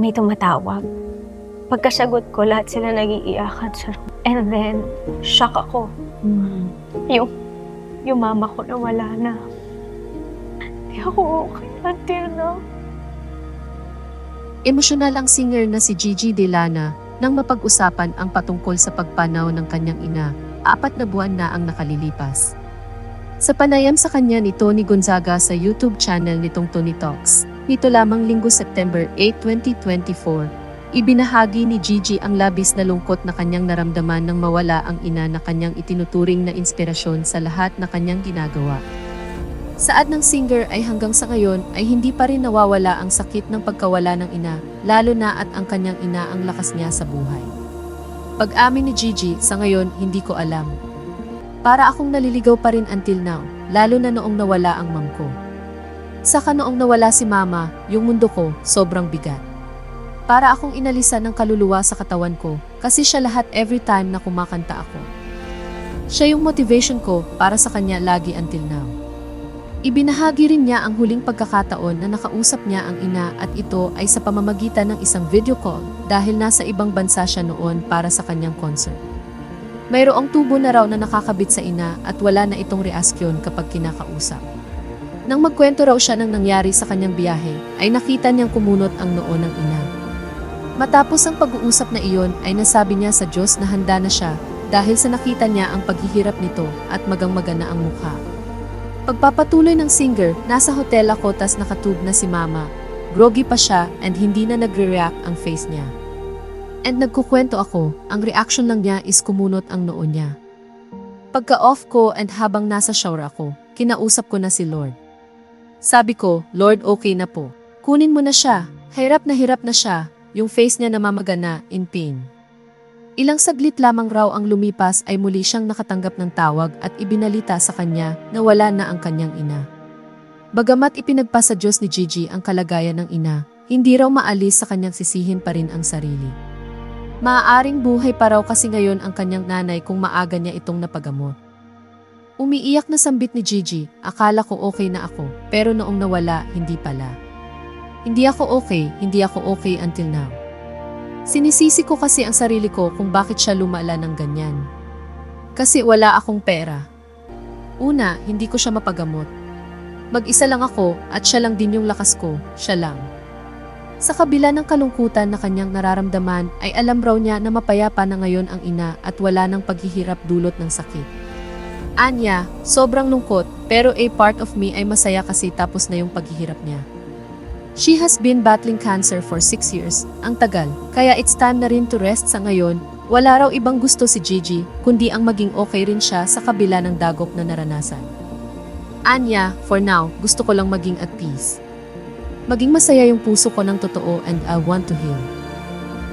may tumatawag. Pagkasagot ko, lahat sila nagiiyakan sa room. And then, shock ako. Yung, yung mama ko na wala na. Hindi ako okay until now. Emosyonal ang singer na si Gigi Delana nang mapag-usapan ang patungkol sa pagpanaw ng kanyang ina. Apat na buwan na ang nakalilipas. Sa panayam sa kanya ni Tony Gonzaga sa YouTube channel nitong Tony Talks, nito lamang linggo September 8, 2024, ibinahagi ni Gigi ang labis na lungkot na kanyang naramdaman nang mawala ang ina na kanyang itinuturing na inspirasyon sa lahat na kanyang ginagawa. Saad ng singer ay hanggang sa ngayon ay hindi pa rin nawawala ang sakit ng pagkawala ng ina, lalo na at ang kanyang ina ang lakas niya sa buhay. Pag-amin ni Gigi, sa ngayon hindi ko alam. Para akong naliligaw pa rin until now, lalo na noong nawala ang mom ko. Saka noong nawala si mama, yung mundo ko sobrang bigat. Para akong inalisan ng kaluluwa sa katawan ko kasi siya lahat every time na kumakanta ako. Siya yung motivation ko para sa kanya lagi until now. Ibinahagi rin niya ang huling pagkakataon na nakausap niya ang ina at ito ay sa pamamagitan ng isang video call dahil nasa ibang bansa siya noon para sa kanyang concert. Mayroong tubo na raw na nakakabit sa ina at wala na itong reaksyon kapag kinakausap. Nang magkwento raw siya ng nangyari sa kanyang biyahe, ay nakita niyang kumunot ang noo ng ina. Matapos ang pag-uusap na iyon ay nasabi niya sa Diyos na handa na siya dahil sa nakita niya ang paghihirap nito at magang-magana ang mukha. Pagpapatuloy ng singer, nasa hotel ako tas nakatub na si mama. Groggy pa siya and hindi na nagre-react ang face niya. And nagkukwento ako, ang reaction lang niya is kumunot ang noo niya. Pagka-off ko and habang nasa shower ako, kinausap ko na si Lord. Sabi ko, Lord okay na po. Kunin mo na siya. Hirap na hirap na siya, yung face niya namamagana in pain. Ilang saglit lamang raw ang lumipas ay muli siyang nakatanggap ng tawag at ibinalita sa kanya na wala na ang kanyang ina. Bagamat ipinagpa sa Diyos ni Gigi ang kalagayan ng ina, hindi raw maalis sa kanyang sisihin pa rin ang sarili. Maaaring buhay pa raw kasi ngayon ang kanyang nanay kung maaga niya itong napagamot. Umiiyak na sambit ni Gigi, akala ko okay na ako, pero noong nawala, hindi pala. Hindi ako okay, hindi ako okay until now. Sinisisi ko kasi ang sarili ko kung bakit siya lumala ng ganyan. Kasi wala akong pera. Una, hindi ko siya mapagamot. Mag-isa lang ako at siya lang din yung lakas ko, siya lang. Sa kabila ng kalungkutan na kanyang nararamdaman ay alam raw niya na mapayapa na ngayon ang ina at wala ng paghihirap dulot ng sakit. Anya, sobrang lungkot pero a part of me ay masaya kasi tapos na yung paghihirap niya. She has been battling cancer for 6 years, ang tagal, kaya it's time na rin to rest sa ngayon. Wala raw ibang gusto si Gigi, kundi ang maging okay rin siya sa kabila ng dagok na naranasan. Anya, for now, gusto ko lang maging at peace. Maging masaya yung puso ko ng totoo and I want to heal.